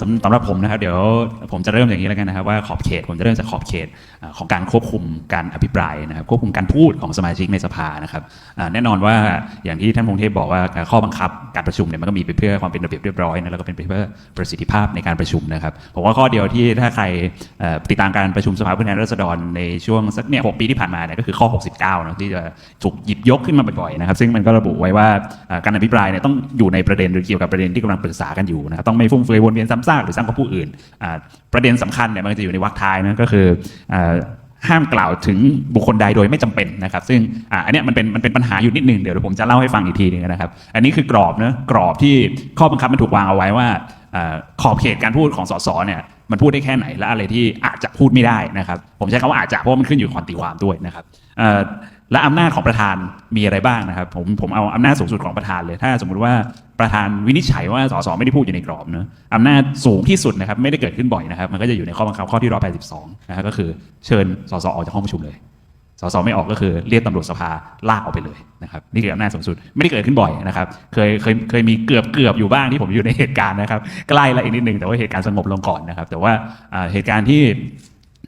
สำสำหรับผมนะครับเดี๋ยวผมจะเริ่มอย่างนี้แล้วกันนะครับว่าขอบเขตผมจะเริ่มจากขอบเขตของการควบคุมการอภิปรายนะครับควบคุมการพูดของสมาชิกในสภานะครับแน่นอนว่าอย่างที่ท่านพงเทพบอกว่าข้อบังคับการประชุมเนี่ยมันก็มีไปเพื่อความเป็นระเบียบเรียบร้อยนะแล้วก็เป็นไปเพื่อประสิทธิภาพในการประชุมนะครับผมว่าข้อเดียวที่ถ้าใครติดตามการประชุมสภาผู้แทนราษฎรในช่วงสักเนี่ยหกปีที่ผ่านมาเนี่ยก็คือข้อ 69เนอะที่จะถูกหยิบยกขึ้นมาบ่อยๆนะครับซึ่งมันก็ระบุไว้ว่าการอภิปรายเนี่ยต้องอยู่ในประเด็นหรือเกี่ยวกับประเด็นที่กำลังปรึกษากันอยู่นะครับต้องไม่ฟุ่มเฟือยวนเวียนซ้ำซากหรือสร้างข้อผู้อื่น ประเด็นสำคัญเนี่ยมันจะอยู่ในวรรคท้ายนะก็คืออห้ามกล่าวถึงบุคคลใดโดยไม่จำเป็นนะครับ ซึ่งอ,อันนี้มันเป็นมันเป็นปัญหาอยู่นิดนึงเดี๋ยวผมจะเล่าให้ฟังอีกทีหนึงนะครับ อันนี้คือกรอบนะกรอบที่ข้อบังคับมันถูกวางเอาไว้ว่าอ่าขอบเขตการพูดของสสเนี่ย มันพูดได้แค่ไหนและอะไรที่อาจจะพูดไม่ได้นะครับ ผมใช้คำว่าอาจจะเพราะมันขึ้นอยู่กับความตีความด้วยนะครับและอำนาจของประธานมีอะไรบ้างนะครับ ผมผมเอาอำนาจสูงสุดของประธานเลย ถ้าสมมุติว่าประธานวินิจฉัยว่าสสไม่ได้พูดอยู่ในกรอบเนอะอำนาจสูงที่สุดนะครับไม่ได้เกิดขึ้นบ่อยนะครับ มันก็จะอยู่ในข้อบังคับข้อที่182นะฮะก็คือเชิญสสออกจากห้องประชุมเลย สสไม่ออกก็คือเรียกตำรวจสภาลากออกไปเลยนะครับนี่คืออำนาจสูงสุดไม่ได้เกิดขึ้นบ่อยนะครับเคยเคยเคยมีเกือบเกือบอยู่บ้างที่ผมอยู่ในเหตุการณ์นะครับใกล้ละอีกนิดนึงแต่ว่าเหตุการณ์สงบลงก่อนนะครับ แต่ว่าเหตุการณ์ที่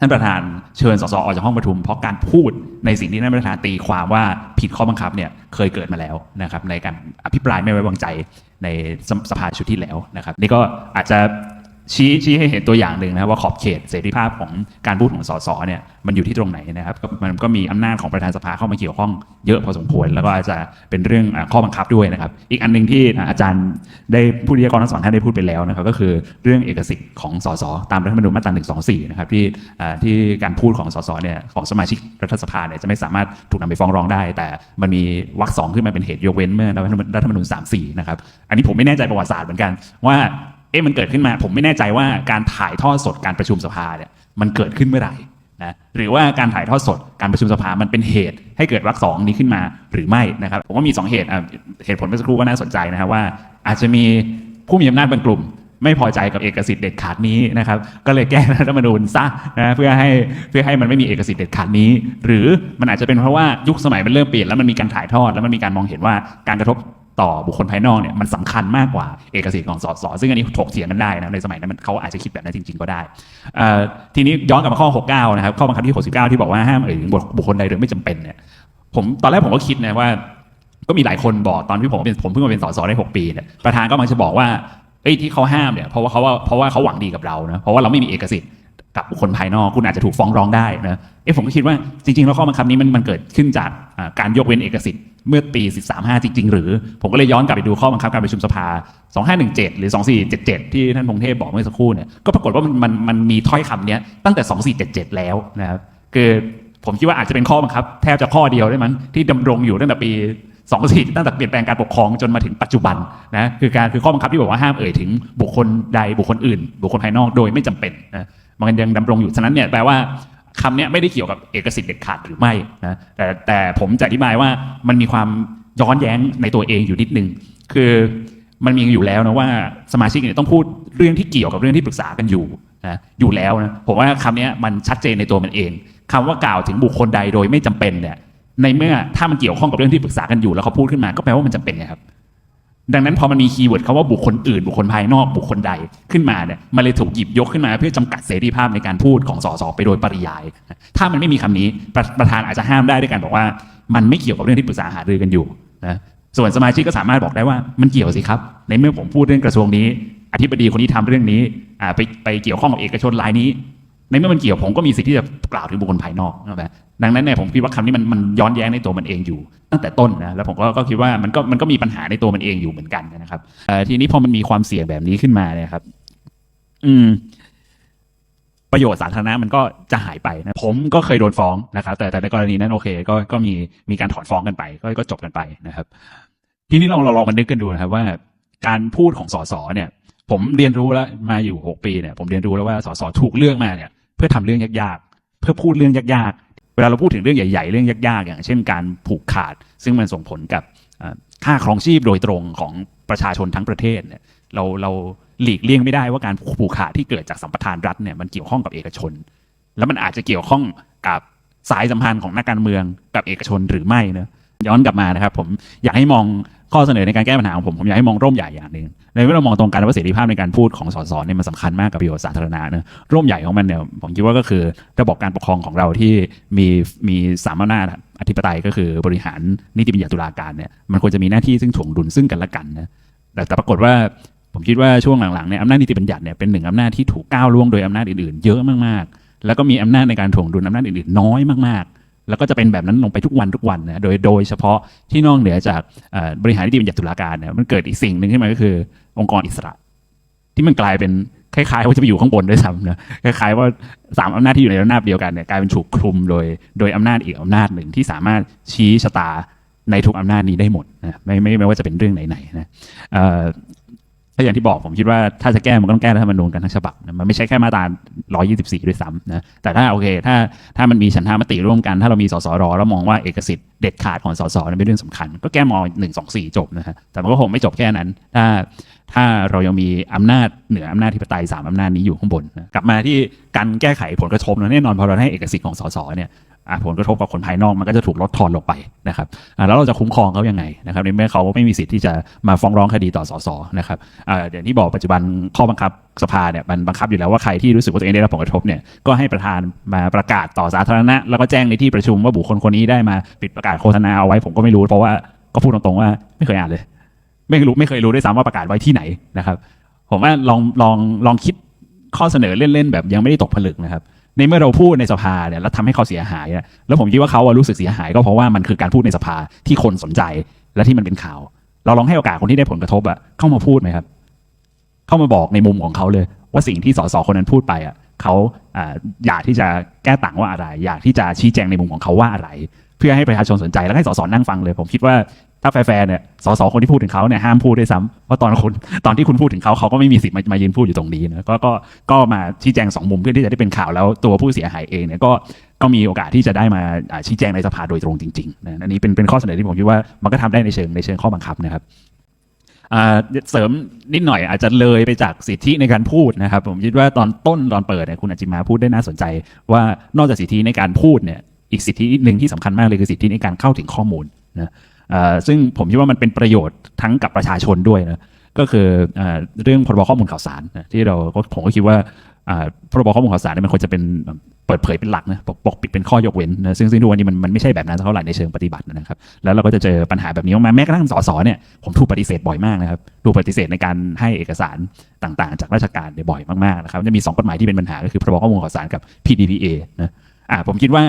ท่านประธานเชิญสสออกจากห้องประชุม เพราะการพูดในสิ่งที่ท่านประธานตีความว่าผิดข้อบังคับเนี่ยเคยเกิดมาแล้วนะครับในการอภิปรายไม่ไว้วางใจในสภาชุดที่แล้วนะครับ นี่ก็อาจจะ ชี้ชี้ให้เห็นตัวอย่างหนึ่งนะครับว่าขอบเขตเสรีภาพของการพูดของสสเนี่ยมันอยู่ที่ตรงไหนนะครับมันก็มีอำนาจของประธานสภาเข้ามาเกี่ยวข้องเยอะพอสมควร แล้วก็อาจจะเป็นเรื่องข้อบังคับด้วยนะครับ อีกอันหนึ่งที่อาจารย์ได้ผู้วิทยากรทั้งสองท่านได้พูดไปแล้วนะครับก็คือเรื่องเอกสิทธิ์ของสสตามรัฐธรรมนูญมาตรา124นะครับที่ที่การพูดของสสเนี่ยของสมาชิกรัฐสภาเนี่ยจะไม่สามารถถูกนำไปฟ้องร้องได้ แต่มันมีวรรคสองขึ้นมาเป็นเหตุยกเว้นเมื่อรัฐธรรมนูญ34นะครับอันนี้ผมไม่แน่ใจประวัติศาสตร์เหมือนกันว่า เอ๊ะมันเกิดขึ้นมา ผมไม่แน่ใจว่าการถ่ายทอดสดการประชุมสภาเนี่ยมันเกิดขึ้นเมื่อไหร่นะหรือว่าการถ่ายทอดสดการประชุมสภามันเป็นเหตุให้เกิดวรรคสองนี้ขึ้นมาหรือไม่นะครับผมว่ามีสองเหตุเหตุผลเมื่อสักครู่ก็น่าสนใจนะครับว่า อาจจะมีผู้มีอำนาจบางกลุ่ม ไม่พอใจกับเอกสิทธิ์เด็ดขาดนี้นะครับก็เลยแก้รัฐธรรมนูญซะนะเพื่อให้เพื่อให้มันไม่มีเอกสิทธิ์เด็ดขาดนี้ หรือมันอาจจะเป็นเพราะว่ายุคสมัยมันเริ่มเปลี่ยนแล้วมันมีการถ่ายทอดแล้วมันมีการมองเห็นว่าการกระทบ ต่อบุคคลภายนอกเนี่ยมันสำคัญมากกว่าเอกสิทธิ์ของสสซึ่งอันนี้ถกเถียงกันได้นะในสมัยนั้นเขาอาจจะคิดแบบนั้นจริง ๆ ก็ได้ ทีนี้ย้อนกลับมาข้อ 69 นะครับข้อบังคับที่ 69 ที่บอกว่าห้ามเอ่ยบุคคลใดโดยไม่จำเป็นเนี่ยผมตอนแรกผมก็คิดนะว่า ก็มีหลายคนบอกตอนที่ผมเป็นผมเพิ่งมาเป็นสสได้6ปีเนี่ยประธานก็มักจะบอกว่าเอ้ยที่เขาห้ามเนี่ยเพราะว่าเขาว่าเพราะว่าเขาหวังดีกับเรานะเพราะว่าเราไม่มีเอกสิทธิ์กับบุคคลภายนอกคุณอาจจะถูกฟ้องร้องได้นะเอ้ผมก็คิดว่าจริงๆแล้วข้อบังคับนี้มันมันเกิดขึ้นจากการยกเว้นเอกสิทธิ์ เมื่อปี 135 จริง ๆ หรือ ผมก็เลยย้อนกลับไปดูข้อบังคับการประชุมสภา 2517 หรือ 2477 ที่ท่านพงเทพบอกเมื่อสักครู่เนี่ยก็ปรากฏว่ามันมันมันมีถ้อยคำเนี้ยตั้งแต่ 2477 แล้วนะครับคือผมคิดว่าอาจจะเป็นข้อบังคับแทบจะข้อเดียวได้มั้งที่ดำรงอยู่ตั้งแต่ปีสองสี่ตั้งแต่เปลี่ยนแปลงการปกครองจนมาถึงปัจจุบันนะคือการคือข้อบังคับที่บอกว่าห้ามเอ่ยถึงบุคคลใดบุคคลอื่น บุคคลภายนอกโดยไม่จำเป็นนะมันยังดำรงอยู่ฉะนั้นเนี่ยแปลว่า คำเนี้ยไม่ได้เกี่ยวกับเอกสิทธิ์เด็ดขาดหรือไม่นะแต่แต่ผมจะอธิบายว่ามันมีความย้อนแย้งในตัวเองอยู่นิดนึงคือมันมีอยู่แล้วนะว่าสมาชิกเนี่ยต้องพูดเรื่องที่เกี่ยวกับเรื่องที่ปรึกษากันอยู่นะอยู่แล้วนะผมว่าคำเนี้ยมันชัดเจนในตัวมันเองคำว่ากล่าวถึงบุคคลใดโดยไม่จำเป็นเนี่ยในเมื่อถ้ามันเกี่ยวข้องกับเรื่องที่ปรึกษากันอยู่แล้วเขาพูดขึ้นมาก็แปลว่ามันจำเป็นไงครับ ดังนั้นพอมันมีคีย์เวิร์ดคำว่าบุคคลอื่น บุคคลภายนอกบุคคลใดขึ้นมาเนี่ยมันเลยถูกหยิบยกขึ้นมา เพื่อจำกัดเสรีภาพในการพูดของสสไปโดยปริยาย ถ้ามันไม่มีคำนี้ประประธานอาจจะห้ามได้ด้วยการบอกว่า มันไม่เกี่ยวกับเรื่องที่ปรึกษาหารือกันอยู่นะส่วนสมาชิกก็สามารถบอกได้ว่ามันเกี่ยวสิครับ ในเมื่อผมพูดเรื่องกระทรวงนี้ อธิบดีคนนี้ทำเรื่องนี้ไปไปเกี่ยวข้องกับเอกชนรายนี้ ในเมื่อมันเกี่ยวผมก็มีสิทธิ์ที่จะกล่าวถึงบุคคลภายนอกนะครับดังนั้นเนี่ยผมคิดว่าคำนี้มันมันย้อนแย้งในตัวมันเองอยู่ ตั้งแต่ต้นนะแล้วผมก็ก็คิดว่ามันก็มันก็มีปัญหาในตัวมันเองอยู่เหมือนกันนะครับทีนี้พอมันมีความเสี่ยงแบบนี้ขึ้นมาเนี่ยครับ อืม ประโยชน์สาธารณะมันก็จะหายไปนะผมก็เคยโดนฟ้องนะครับแต่แต่ในกรณีนั้นโอเค ก็ก็มีมีการถอนฟ้องกันไป ก็ก็จบกันไปนะครับ ทีนี้ลองเราลองมานึกกันดูนะครับ ว่า การพูดของสสเนี่ย ผมเรียนรู้แล้วมาอยู่หกปีเนี่ย ผมเรียนรู้แล้วว่าสสถูกเลือกมาเนี่ย เพื่อทำเรื่องยากๆ เพื่อพูดเรื่องยากๆ เวลาเราพูดถึงเรื่องใหญ่ๆ เรื่องยากๆ อย่างเช่นการผูกขาด ซึ่งมันส่งผลกับค่าครองชีพโดยตรงของประชาชนทั้งประเทศเนี่ยเราเราหลีกเลี่ยงไม่ได้ว่าการผูกขาดที่เกิดจากสัมปทานรัฐเนี่ยมันเกี่ยวข้องกับเอกชน แล้วมันอาจจะเกี่ยวข้องกับสายสัมพันธ์ของนักการเมืองกับเอกชนหรือไม่เนะย้อนกลับมานะครับผมอยากให้มอง ข้อเสนอในการแก้ปัญหาของผม ผมอยากให้มองร่มใหญ่อย่างหนึ่งในเมื่อเรามองตรงกันว่าเสรีภาพในการพูดของสสเนี่ยมันสำคัญมากกับประโยชน์สาธารณะนะร่มใหญ่ของมันเนี่ยผมคิดว่าก็คือระบบการปกครองของเราที่มีมีสามอำนาจอธิปไตยก็คือบริหารนิติบัญญัติตุลาการเนี่ยมันควรจะมีหน้าที่ซึ่งถ่วงดุลซึ่งกันและกันนะแต่แต่ปรากฏว่าผมคิดว่าช่วงหลังๆเนี่ยอำนาจนิติบัญญัติเนี่ยเป็นหนึ่งอำนาจที่ถูกก้าวล่วงโดยอำนาจอื่นๆ เยอะมากๆ แล้วก็มีอำนาจในการถ่วงดุลอำนาจอื่นๆ น้อยมากๆ แล้วก็จะเป็นแบบนั้นลงไปทุกวันทุกวันนะโดยโดยเฉพาะที่นอกเหนือจากบริหารนิติบัญญัติตุลาการเนี่ยมันเกิดอีกสิ่งหนึ่งขึ้นมาก็คือ องค์กรอิสระ ที่มันกลายเป็นคล้ายๆว่าจะไปอยู่ข้างบนด้วยซ้ำนะคล้ายๆว่าสามอำนาจที่อยู่ในระนาบเดียวกันเนี่ยกลายเป็นถูกคลุมโดยโดยอำนาจอีกอำนาจหนึ่งที่สามารถชี้ชะตาในทุกอำนาจนี้ได้หมดนะไม่ไม่ไม่ว่าจะเป็นเรื่องไหนๆนะ ถ้าอย่างที่บอกผมคิดว่าถ้าจะแก้มันก็ต้องแก้รัฐธรรมนูญกันทั้งฉบับนะมันไม่ใช่แค่มาตรา 124 ด้วยซ้ำนะแต่ถ้าโอเค ถ้าถ้ามันมีฉันทามติร่วมกัน ถ้าเรามีสสรแล้วมองว่าเอกสิทธิ์เด็ดขาดของสสนั้นเป็นเรื่องสำคัญ ก็แก้มอ124 จบนะฮะแต่มันก็คงไม่จบแค่นั้น ถ้า ถ้าเรายังมีอำนาจเหนืออำนาจธิปไตยสามอำนาจนี้อยู่ข้างบนนะกลับมาที่การแก้ไขผลกระทบนะแน่นอนพอเราให้เอกสิทธิ์ของสสเนี่ยผลกระทบกับคนภายนอกมันก็จะถูกลดทอนลงไปนะครับแล้วเราจะคุ้มครองเขายังไงนะครับในเมื่อเขาไม่มีสิทธิ์ที่จะมาฟ้องร้องคดีต่อสสนะครับอย่างที่บอกปัจจุบันข้อบังคับสภาเนี่ยมันบังคับอยู่แล้วว่าใครที่รู้สึกว่าตัวเองได้รับผลกระทบเนี่ยก็ให้ประธานมาประกาศต่อสาธารณะ แล้วก็แจ้งในที่ประชุมว่าบุคคลคนนี้ได้มาปิดประกาศโฆษณาเอาไว้ผมก็ไม่รู้เพราะว่าก็พูดตรงๆว่าไม่เคยอ่านเลย ไม่รู้ไม่เคยรู้ด้วยซ้ำว่าประกาศไว้ที่ไหนนะครับ ผมว่าลองลองลองคิดข้อเสนอเล่นๆแบบยังไม่ได้ตกผลึกนะครับ ในเมื่อเราพูดในสภาเนี่ยแล้วทำให้เขาเสียหายแล้วผมคิดว่าเขาอะรู้สึกเสียหาย ก็เพราะว่ามันคือการพูดในสภาที่คนสนใจและที่มันเป็นข่าว เราลองให้โอกาสคนที่ได้ผลกระทบอะเข้ามาพูดไหมครับ เข้ามาบอกในมุมของเขาเลย ว่าสิ่งที่สสคนนั้นพูดไปอะเขาอ่าอยากที่จะแก้ต่างว่าอะไร อยากที่จะชี้แจงในมุมของเขาว่าอะไร เพื่อให้ประชาชนสนใจแล้วให้สสนั่งฟังเลย ผมคิดว่า ถ้าแฟร์เนี่ยสสคนที่พูดถึงเขาเนี่ยห้ามพูดด้วยซ้ำเพราะตอนคุณตอนที่คุณพูดถึงเขาเขาก็ไม่มีสิทธิ์มายืนพูดอยู่ตรงนี้นะก็ก็ก็มาชี้แจงสองมุมเพื่อที่จะได้เป็นข่าวแล้วตัวผู้เสียหายเองเนี่ยก็ก็มีโอกาสที่จะได้มาชี้แจงในสภาโดยตรงจริงๆนะอันนี้เป็นเป็นข้อเสนอที่ผมคิดว่ามันก็ทำได้ในเชิงในเชิงข้อบังคับนะครับอ่าเสริมนิดหน่อยอาจจะเลยไปจากสิทธิในการพูดนะครับ ผมคิดว่าตอนต้นตอนเปิดเนี่ยคุณอาจิมาพูดได้น่าสนใจ ว่านอกจากสิทธิในการพูดเนี่ยอีกสิทธิหนึ่งที่สำคัญมากเลยคือสิทธิในการเข้าถึงข้อมูลนะ ซึ่งผมคิดว่ามันเป็นประโยชน์ทั้งกับประชาชนด้วยนะก็คืออเรื่องพรบข้อมูลข่าวสารที่เราผมก็คิดว่าพรบข้อมูลข่าวสารเนี่ยมันควรจะเป็นเปิดเผยเป็นหลักนะปกปิดเป็นข้อยกเว้นนะซึ่งซึ่งทุกวันนี้มันมันไม่ใช่แบบนั้นเท่าไหร่ในเชิงปฏิบัตินะครับ แล้วเราก็จะเจอปัญหาแบบนี้มาแม้กระทั่งสสเนี่ยผมถูกปฏิเสธบ่อยมากนะครับถูกปฏิเสธในการให้เอกสารต่างๆ จากราชการเนี่ยบ่อยมากๆนะครับจะมีสองกฎหมายที่เป็นปัญหาก็คือพรบข้อมูลข่าวสารกับ PDPA นะอ่าผมคิดว่า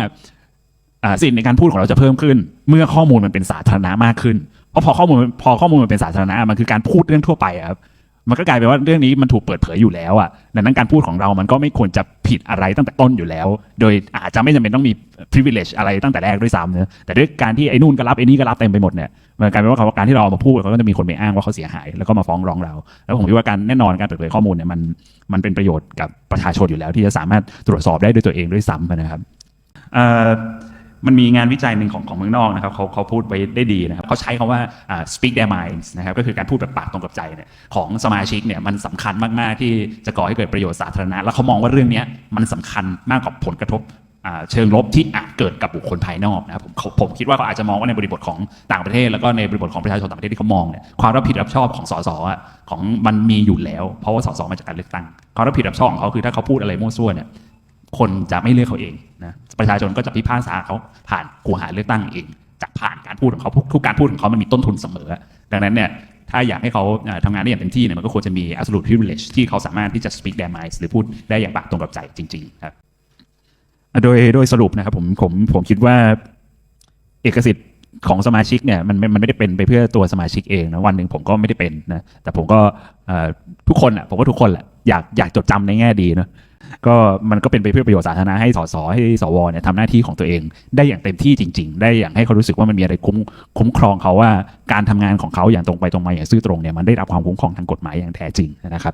สิทธิในการพูดของเราจะเพิ่มขึ้น เมื่อข้อมูลมันเป็นสาธารณะมากขึ้นเพราะพอข้อมูลพอข้อมูลมันเป็นสาธารณะมันคือการพูดเรื่องทั่วไปครับมันก็กลายเป็นว่าเรื่องนี้มันถูกเปิดเผยอยู่แล้วอะดังนั้นการพูดของเรามันก็ไม่ควรจะผิดอะไรตั้งแต่ต้นอยู่แล้ว โดยอาจจะไม่จำเป็นต้องมี privilege อะไรตั้งแต่แรกด้วยซ้ำเนะแต่ด้วยการที่ไอ้นู่นก็รับไอ้นี่ก็รับเต็มไปหมดเนี่ย มันกลายเป็นว่าการที่เราเอามาพูดเขาก็จะมีคนไปอ้างว่าเขาเสียหาย แล้วก็มาฟ้องร้องเรา แล้วผมคิดว่าการแน่นอนการเปิดเผยข้อมูลเนี่ยมันมันเป็นประโยชน์กับประชาชนอยู่แล้ว ที่จะสามารถตรวจสอบได้ด้วยตัวเองด้วยซ้ำนะครับ มันมีงานวิจัยหนึ่งของของเมืองนอกนะครับเขาเขาพูดไว้ได้ดีนะครับเขาใช้คำว่าอ่า speak their minds นะครับก็คือการพูดแบบปากตรงกับใจเนี่ยของสมาชิกเนี่ยมันสำคัญมากๆที่จะก่อให้เกิดประโยชน์สาธารณะ แล้วเขามองว่าเรื่องนี้มันสำคัญมากกว่าผลกระทบเชิงลบที่อาจเกิดกับบุคคลภายนอกนะครับผมผมคิดว่าเขาอาจจะมองว่าในบริบทของต่างประเทศ แล้วก็ในบริบทของประชาชนต่างประเทศที่เขามองเนี่ยความรับผิดรับชอบของสสอะของมันมีอยู่แล้ว เพราะว่าสสมาจากการเลือกตั้งความรับผิดรับชอบของเขาคือถ้าเขาพูดอะไรมั่วซั่วเนี่ย คนจะไม่เลือกเขาเองนะประชาชนก็จะพิพากษาเขาผ่านกูหาเลือกตั้งเองจากผ่านการพูดของเขาทุกการพูดของเขามันมีต้นทุนเสมอ ดังนั้นเนี่ยถ้าอยากให้เขาเอ่อทำงานได้อย่างเต็มที่เนี่ยมันก็ควรจะมี absolute privilege ที่เขาสามารถที่จะ speak their minds หรือพูดได้อย่างปากตรงกับใจจริงๆครับโดยโดยสรุปนะครับผมผมผมคิดว่าเอกสิทธิ์ของสมาชิกเนี่ยมันมันไม่ได้เป็นไปเพื่อตัวสมาชิกเองนะวันหนึ่งผมก็ไม่ได้เป็นนะแต่ผมก็ทุกคนอะผมว่าทุกคนแหละอยากอยากจดจำในแง่ดีเนาะ ก็มันก็เป็นไปเพื่อประโยชน์สาธารณะให้สสให้สวเนี่ยทำหน้าที่ของตัวเอง ได้อย่างเต็มที่จริง ๆ ได้อย่างให้เขารู้สึกว่ามันมีอะไรคุ้มคุ้มครองเขาว่าการทำงานของเขาอย่างตรงไปตรงมาอย่างซื่อตรงเนี่ยมันได้รับความคุ้มครองทางกฎหมายอย่างแท้จริงนะครับ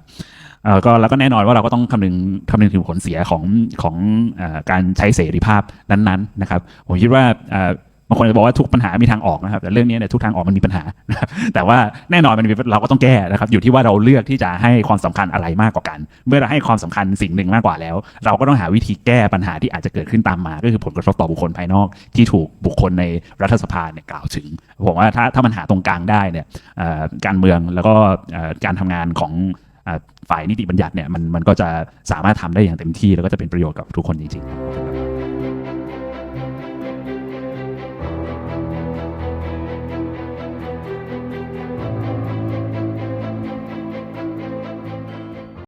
เออก็แล้วก็แน่นอนว่าเราก็ต้องคำนึงคำนึงถึงผลเสียของของเออการใช้เสรีภาพนั้นๆนะครับผมคิดว่าเอ่อ บางคนจะบอกว่าทุกปัญหามีทางออกนะครับแต่เรื่องนี้เนี่ยทุกทางออกมันมีปัญหา แต่ว่าแน่นอนมันเราก็ต้องแก้นะครับอยู่ที่ว่าเราเลือกที่จะให้ความสำคัญอะไรมากกว่ากัน เมื่อเราให้ความสำคัญสิ่งหนึ่งมากกว่าแล้ว เราก็ต้องหาวิธีแก้ปัญหาที่อาจจะเกิดขึ้นตามมา ก็คือผลกระทบต่อบุคคลภายนอก ที่ถูกบุคคลในรัฐสภาเนี่ยกล่าวถึงผมว่าถ้าถ้ามันหาตรงกลางได้เนี่ยการเมืองแล้วก็การทำงานของฝ่ายนิติบัญญัติเนี่ยมันมันก็จะสามารถทำได้อย่างเต็มที่ แล้วก็จะเป็นประโยชน์กับทุกคนจริงๆครับ